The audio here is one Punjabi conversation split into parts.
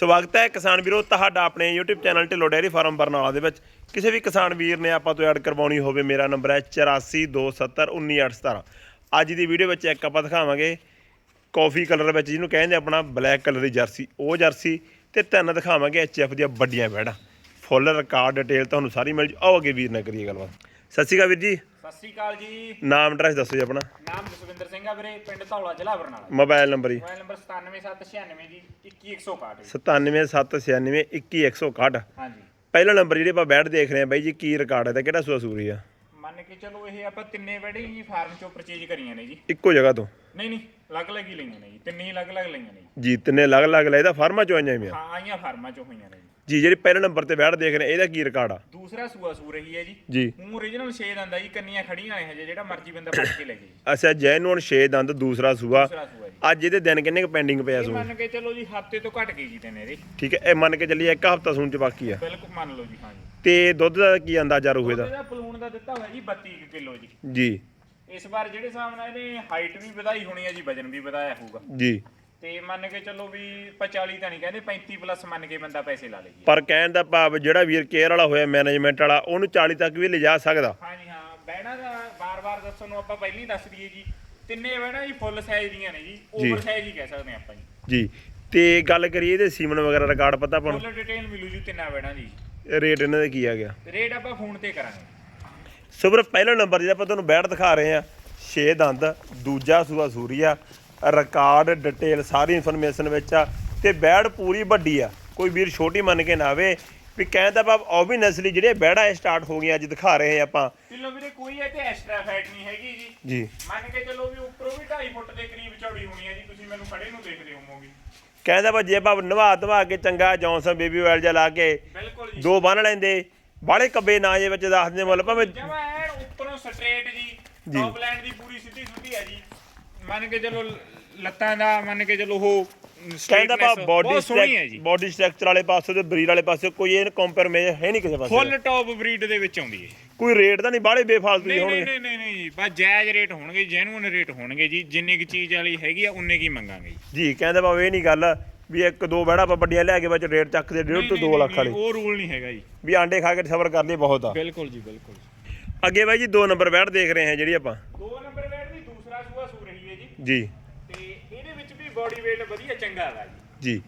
ਸਵਾਗਤ ਹੈ, ਕਿਸਾਨ ਵੀਰੋ, ਤੁਹਾਡਾ ਆਪਣੇ YouTube channel Dhillon dairy farm Barnala ਦੇ ਵਿੱਚ। ਕਿਸੇ ਵੀ ਕਿਸਾਨ ਵੀਰ ਨੇ ਆਪਾਂ ਤੋਂ ਐਡ ਕਰਵਾਉਣੀ ਹੋਵੇ, ਮੇਰਾ ਨੰਬਰ ਹੈ 8427191817 ਅੱਜ ਦੀ ਵੀਡੀਓ ਵਿੱਚ ਇੱਕ ਆਪਾਂ ਦਿਖਾਵਾਂਗੇ ਕਾਫੀ ਕਲਰ ਵਿੱਚ, ਜਿਹਨੂੰ ਕਹਿੰਦੇ ਆਪਣਾ ਬਲੈਕ ਕਲਰ ਦੀ ਜਰਸੀ। ਉਹ ਜਰਸੀ ਤੇ ਤਿੰਨ ਦਿਖਾਵਾਂਗੇ ਐਚਐਫ ਦੀਆਂ ਵੱਡੀਆਂ ਬੈੜਾਂ। ਫੁੱਲ ਰਿਕਾਰਡ ਡਿਟੇਲ ਤੁਹਾਨੂੰ ਸਾਰੀ ਮਿਲ ਜੂ। ਆਓ ਅੱਗੇ ਵੀਰ ਨਾਲ ਕਰੀਏ ਗੱਲਬਾਤ। ਸਤਿ ਸ਼੍ਰੀ ਅਕਾਲ ਵੀਰ ਜੀ। ਸਤਿ ਸ੍ਰੀ ਅਕਾਲ ਜੀ। ਨਾਮ ਐਡਰੈਸ ਦੱਸੋ ਜੀ ਆਪਣਾ। ਨਾਮ ਜਸਵਿੰਦਰ ਸਿੰਘ ਆ ਵੀਰੇ ਪਿੰਡ ਧੌਲਾ ਜ਼ਿਲ੍ਹਾ ਬਰਨਾਲਾ। ਮੋਬਾਈਲ ਨੰਬਰ ਜੀ। ਮੋਬਾਈਲ ਨੰਬਰ 97796 ਜੀ 21161 9776916161 ਹਾਂਜੀ। ਪਹਿਲਾ ਨੰਬਰ ਜਿਹੜੇ ਆਪਾਂ ਬੈਠ ਦੇਖ ਰਹੇ ਆ ਬਾਈ ਜੀ ਕੀ ਰਿਕਾਰਡ ਹੈ ਤੇ ਕਿਹੜਾ ਸੂਆ ਸੂਰੀ ਆ? ਮੰਨ ਕੇ ਚਲੋ ਇਹ ਆਪਾਂ ਤਿੰਨੇ ਵੜੇ ਜੀ ਫਾਰਮ ਚੋਂ ਪਰਚੇਜ ਕਰੀਆਂ ਨੇ ਜੀ। ਇੱਕੋ ਜਗ੍ਹਾ ਤੋਂ। ਨਹੀਂ ਨਹੀਂ ਅਲੱਗ-ਅਲੱਗ ਹੀ ਲਈਆਂ ਨੇ ਜੀ ਤਿੰਨੇ ਹੀ ਅਲੱਗ-ਅਲੱਗ ਲਈਆਂ ਨੇ ਜੀ। ਜੀ ਤਿੰਨੇ ਅਲੱਗ ਅਲੱਗ ਲੈਦਾ ਫਾਰਮਾ ਚੋਂ ਆਈਆਂ ਵੀਆਂ ਹਾਂ ਆਈਆਂ ਫਾਰਮਾਂ ਚੋਂ ਹੋਈਆਂ ਨੇ ਜੀ। ਜੀ ਜਿਹੜੀ ਪਹਿਲੇ ਨੰਬਰ ਤੇ ਬੈਠ ਦੇਖ ਰਹੇ ਇਹਦਾ ਕੀ ਰਿਕਾਰਡ ਆ? ਦੂਸਰਾ ਸੂਆ ਸੂ ਰਹੀ ਹੈ ਜੀ। ਜੀ। origignal 6 ਦੰਦਾ ਜੀ ਕੰਨੀਆਂ ਖੜੀਆਂ ਨੇ ਹਜੇ ਜਿਹੜਾ ਮਰਜ਼ੀ ਬੰਦਾ ਪੜ ਕੇ ਲੈ ਜੇ ਜੀ ਅੱਛਾ ਜੈਨੂਨ 6 ਦੰਦ ਦੂਸਰਾ ਸੂਆ। ਦੂਸਰਾ ਸੂਆ ਜੀ। ਅੱਜ ਇਹਦੇ ਦਿਨ ਕਿੰਨੇ ਕੁ ਪੈਂਡਿੰਗ ਪਿਆ ਇਹ ਸੂ? ਮੰਨ ਕੇ ਚਲੋ ਜੀ ਹਫ਼ਤੇ ਤੋਂ ਘਟ ਗਈ ਜੀ ਦਿਨ ਇਹਦੇ। ਠੀਕ ਹੈ ਇਹ ਮੰਨ ਕੇ ਚੱਲੀਏ ਇੱਕ ਹਫਤਾ ਸੂਣ ਚ ਬਾਕੀ ਆ। ਬਿਲਕੁਲ ਮੰਨ ਲਓ ਜੀ ਹਾਂ ਜੀ। ਤੇ ਦੁੱਧ ਦਾ ਕੀ ਅੰਦਾਜ਼ਾ ਰਹੂ ਇਹਦਾ? ਇਹਦਾ ਪਲੂਣ ਦਾ ਦਿੱਤਾ ਹੋਇਆ ਜੀ 32 ਕਿਲੋ ਜੀ। ਜੀ। ਇਸ ਵਾਰ ਜਿਹੜੇ ਹਿਸਾਬ ਨਾਲ ਇਹਨੇ ਹਾਈਟ ਵੀ ਵਧਾਈ ਹੋਣੀ ਹੈ ਜੀ ਵਜਨ ਵੀ ਵਧਾਇਆ ਹੋਊਗਾ। ਜੀ। ਤੇ ਮੰਨ ਕੇ ਚੱਲੋ ਵੀ 45 ਤਾਂ ਨਹੀਂ ਕਹਿੰਦੇ 35 ਪਲੱਸ ਮੰਨ ਕੇ ਬੰਦਾ ਪੈਸੇ ਲਾ ਲੇ ਜੀ ਪਰ ਕਹਿਣ ਦਾ ਭਾਵ ਜਿਹੜਾ ਵੀਰ ਕੇਅਰ ਵਾਲਾ ਹੋਇਆ ਮੈਨੇਜਮੈਂਟ ਵਾਲਾ ਉਹਨੂੰ 40 ਤੱਕ ਵੀ ਲਿਜਾ ਸਕਦਾ। ਹਾਂਜੀ ਹਾਂ ਬਹਿਣਾ ਦਾ ਬਾਰ-ਬਾਰ ਦੱਸਣ ਨੂੰ ਆਪਾਂ ਪਹਿਲਾਂ ਹੀ ਦੱਸ ਦਈਏ ਜੀ। ਤਿੰਨੇ ਬਹਿਣਾ ਜੀ ਫੁੱਲ ਸਾਈਜ਼ ਦੀਆਂ ਨੇ ਜੀ ਓਵਰ ਸਾਈਜ਼ ਹੀ ਕਹਿ ਸਕਦੇ ਆਪਾਂ ਜੀ। ਜੀ। ਤੇ ਗੱਲ ਕਰੀਏ ਇਹਦੇ ਸੀਮਨ ਵਗੈਰਾ ਰਿਕਾਰਡ ਪਤਾ ਆਪਾਂ ਫੁੱਲ ਡਿਟੇਲ ਮਿਲੂ ਜੀ ਤਿੰਨਾਂ ਬਹਿਣਾ ਨੂੰ ਰੇਟ ਇਹਨਾਂ ਦਾ ਕੀ ਆ ਗਿਆ? ਰੇਟ ਆਪਾਂ ਫੋਨ ਤੇ ਕਰਾਂਗੇ। ਸੁਬਰ ਪਹਿਲਾ ਨੰਬਰ ਜਿਹੜਾ ਆਪਾਂ ਤੁਹਾਨੂੰ ਬੈਠ ਦਿਖਾ ਰਹੇ ਆ 6 ਦੰਦ ਦੂਜਾ ਸੂਆ ਸੂਰੀਆ ਰਿਕਾਰਡ ਡਿਟੇਲ ਸਾਰੀ ਇਨਫੋਰਮੇਸ਼ਨ ਵਿੱਚ ਆ ਤੇ ਬੈੜ ਪੂਰੀ ਵੱਡੀ ਆ। ਕੋਈ ਵੀਰ ਛੋਟੀ ਮੰਨ ਕੇ ਨਾ ਆਵੇ ਵੀ ਕਹਿਣ ਦਾ ਭਾਵ ਉਹ ਵੀ ਨਸਲੀ ਜਿਹੜੇ ਬੈੜਾ ਸਟਾਰਟ ਹੋ ਗਈਆਂ ਅੱਜ ਦਿਖਾ ਰਹੇ ਆ ਆਪਾਂ। ਕਿਲੋ ਵੀਰੇ ਕੋਈ ਇਹ ਤੇ ਐਕਸਟਰਾ ਫੈਟ ਨਹੀਂ ਹੈਗੀ ਜੀ। ਜੀ। ਮੰਨ ਕੇ ਚੱਲੋ ਵੀ ਉੱਪਰੋਂ ਵੀ 2.5 ਫੁੱਟ ਦੇ ਕਰੀਬ ਚੌੜੀ ਹੋਣੀ ਹੈ ਜੀ ਤੁਸੀਂ ਮੈਨੂੰ ਖੜੇ ਨੂੰ ਦੇਖਦੇ ਹੋਵੋਗੇ। ਕਹਿੰਦਾ ਭਾਵ ਜੇ ਭਾਵ ਨਵਾ ਧਵਾ ਕੇ ਚੰਗਾ ਜੌਨਸਨ ਬੇਬੀ ਆਇਲ ਜਿਹਾ ਲਾ ਕੇ ਬਿਲਕੁਲ ਜੀ। ਦੋ ਬੰਨ ਲੈਂਦੇ ਬਾਲੇ ਕੱਬੇ ਨਾ ਜੇ ਵਿੱਚ ਦੱਸ ਦੇ ਮੁੱਲ ਭਾਵੇਂ ਜਮਾ ਐਨ ਉੱਪਰੋਂ ਸਟ੍ਰੇਟ ਜੀ ਜੀ। ਟੌਪ ਲੈਂਡ ਦੀ ਪੂਰੀ ਸਿੱਧੀ ਸਿੱਧੀ ਹੈ ਜੀ। ਮੰਨ ਕੇ ਚਲੋ ਲੱਤਾਂ ਦਾ ਮੰਨ ਕੇ ਚਲੋ ਉਹ ਕਹਿੰਦਾ straightness ਬੋਡੀ ਬਹੁਤ ਸੋਹਣੀ ਹੈ ਜੀ। ਬੋਡੀ ਸਟਰਕਚਰ ਵਾਲੇ ਪਾਸੇ ਤੇ ਬਰੀਡ ਵਾਲੇ ਪਾਸੇ ਕੋਈ ਇਹ ਕੰਪੇਅਰ ਹੈ ਨਹੀਂ ਕਿਸੇ ਪਾਸੇ। ਫੁੱਲ ਟੌਪ ਬਰੀਡ ਦੇ ਵਿੱਚ ਆਉਂਦੀ ਹੈ। ਕੋਈ ਰੇਟ ਤਾਂ ਨਹੀਂ ਬਾਲੇ ਬੇਫਾਲਤੂ ਨਹੀਂ ਹੋਣਗੇ। ਨਹੀਂ ਨਹੀਂ ਨਹੀਂ ਜੀ ਬਸ ਜਾਇਜ਼ ਰੇਟ ਹੋਣਗੇ ਜੈਨੂਇਨ ਰੇਟ ਹੋਣਗੇ ਜੀ ਜਿੰਨੀ ਕੀ ਚੀਜ਼ ਵਾਲੀ ਹੈਗੀ ਆ ਉਨੇ ਕੀ ਮੰਗਾਂਗੇ ਜੀ। ਜੀ ਕਹਿੰਦੇ ਬਾਬਾ ਇਹ ਨਹੀਂ ਗੱਲ ਵੀ ਇੱਕ ਦੋ ਬਹਿੜਾ ਆਪਾਂ ਵੱਡੀਆਂ ਲੈ ਕੇ ਵਿੱਚ ਰੇਟ ਚੱਕਦੇ ਡੇਢ ਤੋਂ 2 ਲੱਖ ਵਾਲੀ। ਉਹ ਰੂਲ ਨਹੀਂ ਹੈਗਾ ਜੀ। ਵੀ ਆਂਡੇ ਖਾ ਕੇ ਸਬਰ ਕਰ ਲਈ ਬਹੁਤ ਆ। ਬਿਲਕੁਲ ਜੀ ਬਿਲਕੁਲ ਅੱਗੇ ਬਾਈ ਜੀ ਦੋ ਨੰਬਰ ਬੈਠ ਦੇਖ ਰਹੇ ਹਾਂ ਜਿਹੜੀ ਆਪਾਂ। ਦੋ ਨੰਬਰ ਬੈਟ ਦੀ ਦੂਸਰਾ ਸੂਆ ਸੂ ਰਹੀ ਹੈ ਜੀ। ਜੀ। ਤੇ ਇਹਦੇ ਵਿੱਚ ਵੀ ਬਾਡੀ weight ਵਧੀਆ ਚੰਗਾ ਹੈਗਾ ਜੀ। ਜੀ।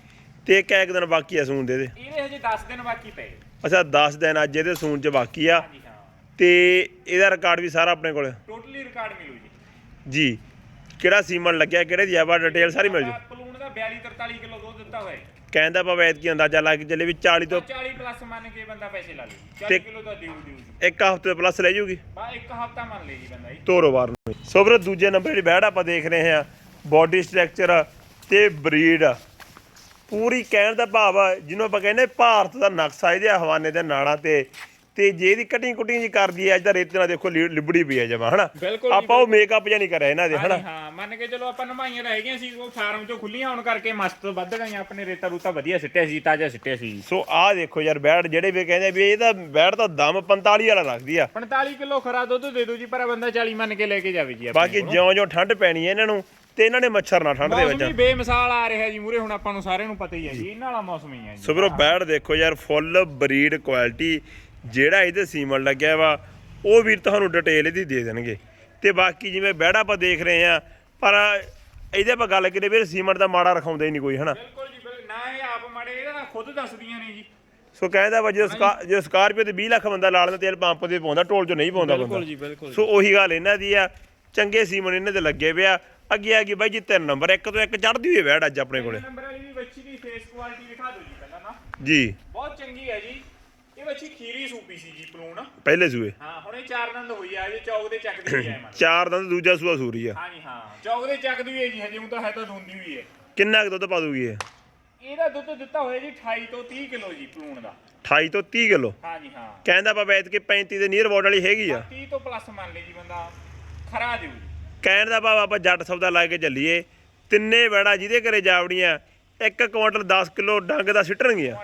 ਤੇ ਇੱਕ ਇੱਕ ਦਿਨ ਬਾਕੀ ਆ ਸੂਣ ਦੇ ਦੇ ਇਹਦੇ ਹਜੇ 10 ਦਿਨ ਬਾਕੀ ਪਏ ਅੱਛਾ 10 ਦਿਨ ਅੱਜ ਇਹਦੇ ਸੂਣ ਚ ਬਾਕੀ ਆ। ਤੇ ਇਹਦਾ ਰਿਕਾਰਡ ਵੀ ਸਾਰਾ ਆਪਣੇ ਕੋਲ। ਟੋਟਲੀ ਰਿਕਾਰਡ ਮਿਲੂ ਜੀ। ਜੀ। ਕਿਹੜਾ ਸੀਮਨ ਲੱਗਿਆ ਕਿਹੜੇ ਦੀ ਆਵਾ ਡਿਟੇਲ ਸਾਰੀ ਮਿਲ ਜੂ। ਪਲੂਣ ਦਾ 42 43 ਕਿਲੋ ਦਿੱਤਾ ਹੋਇਆ ਹੈ ਕਹਿੰਦਾ ਬਾਬਾ ਐਤ ਕੀ ਅੰਦਾਜ਼ਾ ਲਾ ਕੇ ਚੱਲੇ ਵੀ 40 ਤੋਂ 40 ਪਲੱਸ ਮੰਨ ਕੇ ਬੰਦਾ ਪੈਸੇ ਲਾ ਲੇ। ਤੇ- 40 ਕਿਲੋ ਦਾ ਦਿਉ ਦਿਉ ਇੱਕ ਹਫ਼ਤੇ ਪਲੱਸ ਲੈ ਜੂਗੀ? ਬਾ ਇੱਕ ਹਫਤਾ ਮੰਨ ਲੇ ਜੀ ਬੰਦਾ ਜੀ। ਤੋਰੋ ਬਾਰ ਨੂੰ ਸੋ ਵੀਰੋ ਦੂਜੇ ਨੰਬਰ ਜਿਹੜੀ ਬੈੜ ਆਪਾਂ ਦੇਖ ਰਹੇ ਹਾਂ ਬਾਡੀ ਸਟਰਕਚਰ ਤੇ ਬਰੀਡ ਪੂਰੀ ਕਹਿਣ ਦਾ ਭਾਵ ਜਿਹਨੂੰ ਆਪਾਂ ਕਹਿੰਦੇ ਭਾਰਤ ਦਾ ਨਕਸ਼ਾ ਇਹਦੇ ਹਵਾਨੇ ਦੇ ਨਾਲਾਂ ਤੇ ਤੇ ਜੇ ਇਹਦੀ ਕਟਿੰਗ ਕੁਟਿੰਗ ਜੀ ਕਰਦੀ ਹੈ ਅੱਜ ਦਾ ਰੇਤੇ ਨਾਲ ਦੇਖੋ ਲਿ- ਲਿਬੜੀ ਪਈ ਹੈ ਜਮਾ ਹਨਾ? ਬਿਲਕੁਲ ਆਪਾਂ ਉਹ ਮੇਕਅਪ ਜਾਂ ਨਹੀਂ ਕਰਿਆ ਇਹਨਾਂ ਦੇ ਹਨਾ? ਹਾਂ ਮੰਨ ਕੇ ਚਲੋ ਆਪਾਂ ਨਮਾਈਆਂ ਤਾਂ ਹੈਗੀਆਂ ਸੀ ਉਹ ਫਾਰਮ ਚੋਂ ਖੁੱਲੀਆਂ ਹੋਣ ਕਰਕੇ ਮਸਤ ਵੱਧ ਗਈਆਂ ਆਪਣੇ ਰੇਤਾ ਰੂਤਾ ਵਧੀਆ ਸਿੱਟਿਆ ਸੀ ਤਾਜ਼ਾ ਸਿੱਟਿਆ ਸੀ। ਸੋ ਆਹ ਦੇਖੋ ਯਾਰ ਬੈੜ ਜਿਹੜੇ ਵੀ ਕਹਿੰਦੇ ਵੀ ਇਹਦਾ ਬੈੜ ਤਾਂ ਦਮ 45 ਵਾਲਾ ਰੱਖਦੀ ਆ। 45 ਕਿਲੋ ਖਰਾ ਦੁੱਧ ਦੇ ਦਿਓ ਜੀ ਪਰ ਬੰਦਾ 40 ਮੰਨ ਕੇ ਲੈ ਕੇ ਜਾਵੇ ਜੀ ਆਪਣੇ ਬਾਕੀ ਕੋਲੋਂ। ਜਿਉਂ-ਜਿਉਂ ਠੰਡ ਪੈਣੀ ਹੈ ਇਹਨਾਂ ਨੂੰ ਤੇ ਇਹਨਾਂ ਨੇ ਮੱਛਰ ਨਾ ਠੰਡ ਦੇ ਮੌਸਮ ਵੀ ਵਿੱਚ ਬੇਮਿਸਾਲ ਆ ਰਿਹਾ ਜੀ ਮੂਰੇ ਹੁਣ ਆਪਾਂ ਨੂੰ ਸਾਰਿਆਂ ਨੂੰ ਪਤਾ ਹੀ ਹੈ ਜੀ ਇਹਨਾਂ ਵਾਲਾ ਮੌਸਮ ਹੀ ਹੈ ਜੀ। ਸੋ ਵੀਰੋ ਬੈੜ ਦੇਖੋ ਯਾਰ ਫੁੱਲ ਬਰੀਡ ਕੁਆਲਿਟੀ ਜਿਹੜਾ ਇਹਦੇ ਸੀਮਨ ਲੱਗਿਆ ਵਾ ਉਹ ਵੀਰ ਤੁਹਾਨੂੰ ਡਿਟੇਲ ਇਹਦੀ ਦੇ ਦੇਣਗੇ। ਤੇ ਬਾਕੀ ਜਿਵੇਂ ਬੈੜਾ ਆਪਾਂ ਦੇਖ ਰਹੇ ਆ ਪਰ ਇਹਦੇ ਆਪਾਂ ਗੱਲ ਕਰੀਏ ਵੀਰ ਸੀਮਨ ਦਾ ਮਾੜਾ ਰਖਾਉਂਦਾ ਹੀ ਨਹੀਂ ਕੋਈ ਹਨਾ? ਬਿਲਕੁਲ ਜੀ ਬਿਲਕੁਲ। ਨਾ ਇਹ ਆਪ ਮਾੜੇ ਇਹਦਾ ਤਾਂ ਖੁਦ ਦੱਸਦੀਆਂ ਨੇ ਜੀ। ਸੋ ਕਹਿੰਦਾ ਵਾ ਜੇ ਜੇ ਸਕਾਰਪੀਓ ਤੇ 20 ਲੱਖ ਬੰਦਾ ਲਾ ਲੈਂਦਾ ਤੇਲ ਪੰਪ ਤੇ ਪਾਉਂਦਾ ਟੋਲ ਚ ਨਹੀਂ ਪਾਉਂਦਾ ਬੰਦਾ। ਜੀ ਬਿਲਕੁਲ ਸੋ ਉਹੀ ਗੱਲ ਇਹਨਾਂ ਦੀ ਆ ਚੰਗੇ ਸੀਮਨ ਇਹਨਾਂ ਦੇ ਲੱਗੇ ਪਿਆ ਅੱਗੇ ਆ ਗਈ ਬਾਈ ਜੀ ਤਿੰਨ ਨੰਬਰ ਇੱਕ ਤੋਂ ਇੱਕ ਚੜਦੀ ਹੋਈ ਬੈੜ ਅੱਜ ਆਪਣੇ ਕੋਲੇ। ਨੰਬਰ ਵਾਲੀ ਵੀ ਬੱਚੀ ਦੀ ਫੇਸ ਕੁਆਲਿਟੀ ਦਿਖਾ ਦਿਓ ਜੀ ਪਹਿਲਾਂ ਨਾ। ਜੀ। ਬਹੁਤ ਚੰਗੀ ਹੈ ਜੀ। ਬੱਚੀ ਖੀਰੀ ਸੂਪੀ ਸੀ ਜੀ ਪਲੂਣ ਪਹਿਲੇ ਸੂਏ? ਹਾਂ ਹੁਣੇ ਚਾਰ ਨੰਦ ਹੋਈ ਆ ਜੀ ਚੌਕ ਦੇ ਚੱਕਦੀ ਵੀ ਹੈ ਮਨ ਚਾਰ ਦੰਦ ਦੂਜਾ ਸੂਆ ਸੂਰੀ ਆ। ਹਾਂਜੀ ਹਾਂ ਚੌਕ ਦੇ ਚੱਕਦੀ ਵੀ ਹੈ ਜੀ ਹਜੇ ਉਹ ਤਾਂ ਹੈ ਤਾਂ ਦੋਂਦੀ ਵੀ ਹੈ ਕਿੰਨਾ ਕੁ ਦੁੱਧ ਪਾ ਦੂਗੀ ਇਹ? ਇਹਦਾ ਦੁੱਧ ਦਿੱਤਾ ਹੋਇਆ ਜੀ 28 ਤੋਂ 30 ਕਿਲੋ ਜੀ ਪਲੂਣ ਦਾ। 28 ਤੋਂ 30 ਕਿਲੋ? ਹਾਂਜੀ ਹਾਂ। ਕਹਿੰਦਾ ਬਾਬਾ ਐਤ ਕੇ 35 ਦੇ ਨੀਅਰ ਬੋਰਡ ਵਾਲੀ ਹੈਗੀ ਆ। 30 ਤੋਂ ਪਲੱਸ ਮੰਨ ਲਈ ਜੀ ਬੰਦਾ ਖਰਾ ਜੀ। ਕਹਿਣ ਦਾ ਭਾਵ ਆਪਾਂ ਜੱਟ ਸੌਦਾ ਲਾ ਕੇ ਚੱਲੀਏ। ਤਿੰਨੇ ਬੈੜਾ ਜਿਹਦੇ ਘਰੇ ਜਾਵੜੀਆਂ ਇੱਕ ਕੁਆਂਟਲ 10 ਕਿਲੋ ਡੰਗ ਦਾ ਸਿੱਟਣਗੀਆਂ।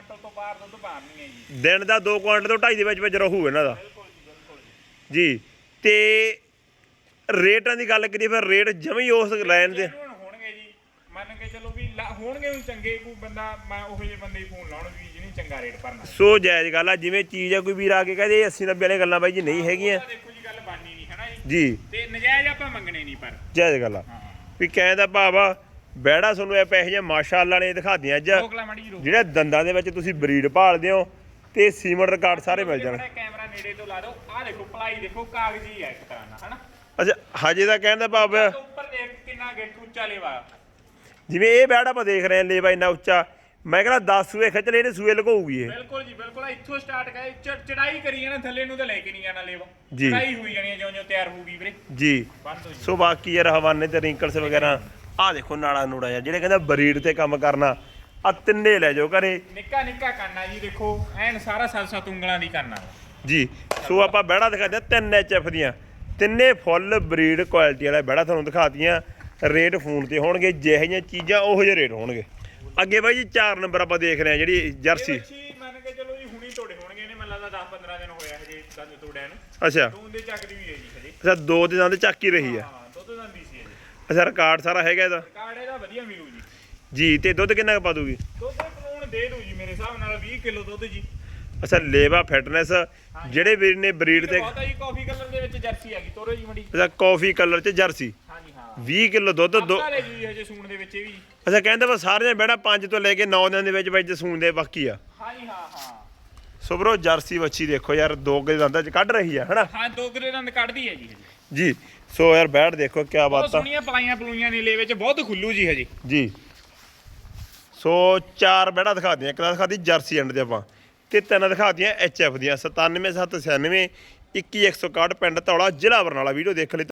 ਹੈ ਜੀ ਦਿਨ ਦਾ 2 ਕੁਆਂਟਲ ਤੋਂ 2.5 ਦੇ ਵਿੱਚ ਵਿੱਚ ਰਹੂ ਇਹਨਾਂ ਦਾ। ਬਿਲਕੁਲ ਜੀ। ਬਿਲਕੁਲ ਜੀ ਜੀ ਤੇ ਰੇਟਾਂ ਦੀ ਗੱਲ ਕਰੀਏ ਫਿਰ ਰੇਟ ਜਮੇ ਹੀ ਉਸ ਲਾਈਨ ਦੇ। ਹੋਣਗੇ ਜੀ। ਮੰਨ ਕੇ ਚਲੋ ਵੀ ਲਾ- ਹੋਣਗੇ ਉਹ ਚੰਗੇ ਕੋਈ ਬੰਦਾ ਮੈਂ ਉਹੋ ਜਿਹੇ ਬੰਦੇ ਹੀ ਫੋਨ ਲਾਉਣ ਵੀ ਜਿਹਨੇ ਚੰਗਾ ਰੇਟ ਭਰਨਾ। ਸੋ ਜਾਇਜ਼ ਗੱਲ ਆ ਜਿਵੇਂ ਚੀਜ਼ ਆ ਕੋਈ ਵੀਰ ਆ ਕੇ ਕਹਦੇ 80 90 ਵਾਲੀਆਂ ਗੱਲਾਂ ਬਾਈ ਜੀ ਨਹੀਂ ਹੈਗੀਆਂ। ਦੇਖੋ ਜੀ ਗੱਲ ਬਣਨੀ ਨਹੀਂ ਹਨਾ ਜੀ। ਜੀ। ਤੇ ਨਜਾਇਜ਼ ਆਪਾਂ ਮੰਗਣੇ ਨਹੀਂ ਪਰ। ਜਾਇਜ਼ ਗੱਲ ਆ। ਹਾਂ। ਵੀ ਕਹਿੰਦਾ ਭਾਵਾ ਬਹਿੜਾ ਤੁਹਾਨੂੰ ਇਹ ਪੈਸੇ ਜਿਹਾ ਮਾਸ਼ਾਅੱਲਾ ਨੇ ਦਿਖਾਦੀਆਂ ਅੱਜ। ਰੋਕ ਲਾ ਮਾੜੀ ਜੀ ਰੋਕ। ਜਿਹੜੇ ਦੰਦਾਂ ਦੇ ਵਿੱਚ ਤੁਸੀਂ ਬਰੀਡ ਭਾਲਦੇ ਹੋ ਤੇ ਸੀਮਨ ਰਿਕਾਰਡ ਸਾਰੇ ਮਿਲ ਜਾਣ। ਬੜਾ ਕੈਮਰਾ ਨੇੜੇ ਤੋਂ ਲਾ ਦਿਓ। ਆਹ ਦੇਖੋ ਪਲਾਈ ਦੇਖੋ ਕਾਗਜ਼ੀ ਹੈ ਇੱਕ ਤਰ੍ਹਾਂ ਦਾ ਹਨਾ? ਅੱਛਾ ਹਜੇ ਤਾਂ ਕਹਿੰਦਾ ਭਾਵ ਤੇ ਉੱਪਰ ਦੇਖ ਕਿੰਨਾ ਗਿੱਠ ਉੱਚਾ ਲੇਵਾ। ਜਿਵੇਂ ਇਹ ਬਹਿੜਾ ਆਪਾਂ ਦੇਖ ਰਹੇ ਹਾਂ ਲੇਵਾ ਇੰਨਾ ਉੱਚਾ। ਮੈਂ ਕਹਿੰਦਾ 10 ਸੂਏ ਖਿੱਚ ਲਏ ਇਹਨੇ ਸੂਏ ਲਗਾਉਗੀ ਇਹ। ਬਿਲਕੁਲ ਜੀ ਬਿਲਕੁਲ। ਆਹ ਇੱਥੋਂ ਸਟਾਰਟ ਕਰੇ ਚੜਾਈ ਕਰੀ ਜਾਣਾ ਥੱਲੇ ਨੂੰ ਤਾਂ ਲੈ ਕੇ ਨਹੀਂ ਜਾਣਾ ਲੇਵਾ। ਜੀ। ਚੜਾਈ ਹੋਈ ਜਾਣੀ ਹੈ ਜਿਉਂ ਜਿਉਂ ਤਿਆਰ ਹੋਊਗੀ ਵੀਰੇ। ਜੀ। ਬੰਦ ਹੋ ਜੀ ਸੋ ਬਾਕੀ ਯਾਰ ਹਵਾਨੇ ਤੇ ਰਿੰਕਲਸ ਵਗੈਰਾ ਆਹ ਦੇਖੋ ਨਾੜਾ ਨੂੜਾ ਯਾਰ ਜਿਹੜੇ ਕਹਿੰਦਾ ਬਰੀਡ ਤੇ ਕੰਮ ਕਰਨਾ ਆ ਤਿੰਨੇ ਲੈ ਜਾਓ ਘਰੇ। ਨਿੱਕਾ ਨਿੱਕਾ ਕਰਨਾ ਜੀ ਦੇਖੋ ਐਨ ਸਾਰਾ ਸੱਤ ਸੱਤ ਉਂਗਲਾਂ ਦੀ ਕਰਨਾ। ਜੀ ਸੋ ਆਪਾਂ ਬਹਿੜਾ ਦਿਖਾਦੇ ਹਾਂ ਤਿੰਨ ਐਚਐਫ ਦੀਆਂ। ਤਿੰਨੇ ਫੁੱਲ ਬਰੀਡ ਕੁਆਲਿਟੀ ਵਾਲਾ ਬਹਿੜਾ ਤੁਹਾਨੂੰ ਦਿਖਾਤੀਆਂ। ਰੇਟ ਫੋਨ ਤੇ ਹੋਣਗੇ ਜਿਹੋ ਜਿਹੀਆਂ ਚੀਜ਼ਾਂ ਉਹੋ ਜਿਹੇ ਰੇਟ ਹੋਣਗੇ। ਅੱਗੇ ਬਾਈ ਜੀ 4 ਨੰਬਰ ਆਪਾਂ ਦੇਖ ਰਹੇ ਹਾਂ ਜਿਹੜੀ ਜਰਸੀ। ਬੱਚੀ ਮੰਨ ਕੇ ਚਲੋ ਜੀ ਹੁਣੀ ਤੋੜੇ ਹੋਣਗੇ ਇਹਨੇ ਮੈਨੂੰ ਲੱਗਦਾ 10 15 ਦਿਨ ਹੋਇਆ ਹਜੇ ਦੰਦ ਤੋੜਿਆ ਨੂੰ ਅੱਛਾ। ਦੂਨ ਦੇ ਚੱਕਦੀ ਵੀ ਹੈ ਜੀ ਹਜੇ। ਅੱਛਾ ਦੋ ਦੇ ਦੰਦ ਚੱਕ ਹੀ ਰਹੀ ਆ। ਅੱਛਾ ਰਿਕਾਰਡ ਸਾਰਾ ਹੈਗਾ ਇਹਦਾ? ਕਾਰਡ ਇਹਦਾ ਵਧੀਆ ਮਿਲੂ ਜੀ। ਜੀ ਤੇ ਦੁੱਧ ਕਿੰਨਾ ਕੁ ਪਾ ਦੂਗੀ? ਦੁੱਧ ਕਾਨੂੰਨ ਦੇ ਦੂ ਜੀ ਮੇਰੇ ਹਿਸਾਬ ਨਾਲ 20 ਕਿਲੋ ਦੁੱਧ ਜੀ। ਅੱਛਾ ਲੇਵਾ ਫਿਟਨੈਸ ਜਿਹੜੇ ਵੀਰ ਨੇ ਬਰੀਡ ਤੇ ਬਹੁਤ ਆ ਜੀ ਕਾਫੀ ਕਲਰ ਦੇ ਵਿੱਚ ਜਰਸੀ ਆ ਗਈ ਤੋਰੋ ਜੀ ਮੜੀ ਅੱਛਾ ਕਾਫੀ ਕਲਰ ਚ ਜਰਸੀ। ਹਾਂਜੀ ਹਾਂ। 20 ਕਿਲੋ ਦੁੱਧ ਦੋ ਹਫਤਾ ਲੈ ਜੀ ਹਜੇ ਸੂਣ ਦੇ ਵਿੱਚ ਇਹ ਵੀ। ਅੱਛਾ ਕਹਿੰਦੇ ਵਾ ਸਾਰੀਆਂ ਬਹਿੜਾ 5 ਤੋਂ ਲੈ ਕੇ 9 ਦਿਨਾਂ ਦੇ ਵਿੱਚ ਵਿੱਚ ਸੂਣ ਦੇ ਬਾਕੀ ਆ। ਹਾਂਜੀ ਹਾਂ ਹਾਂ। ਸੋ ਬਰੋ ਜਰਸੀ ਬੱਚੀ ਦੇਖੋ ਯਾਰ ਦੋ ਕੇ ਦੰਦਾਂ ਚ ਕੱਢ ਰਹੀ ਆ ਹਨਾ? ਹਾਂ ਦੋ ਗਰੇ ਦੰਦ ਕੱਢਦੀ ਹੈ ਜੀ ਹਜੇ। ਜੀ। ਸੋ ਯਾਰ ਬੈਠ ਦੇਖੋ ਕੀ ਬਹੁਤ ਬਾਤ ਆ। ਸੋਹਣੀਆਂ ਪਲਾਈਆਂ ਪਲੂਈਆਂ ਨੇ ਲੈ ਵਿੱਚ ਬਹੁਤ ਖੁੱਲੂ ਜੀ ਹਜੇ। ਜੀ। ਸੋ ਚਾਰ ਬੈੜਾ ਦਿਖਾਦੀਆਂ ਇੱਕ ਤਾਂ ਦਿਖਾਦੀ ਜਰਸੀ ਐਂਡ ਤੇ ਆਪਾਂ। ਤੇ ਤਿੰਨ ਦਿਖਾਦੀਆਂ ਐਚਐਫ ਦੀਆਂ 97796 21161 ਪਿੰਡ ਧੌਲਾ ਜ਼ਿਲ੍ਹਾ ਬਰਨਾਲਾ। ਵੀਡੀਓ ਦੇਖ ਲਈ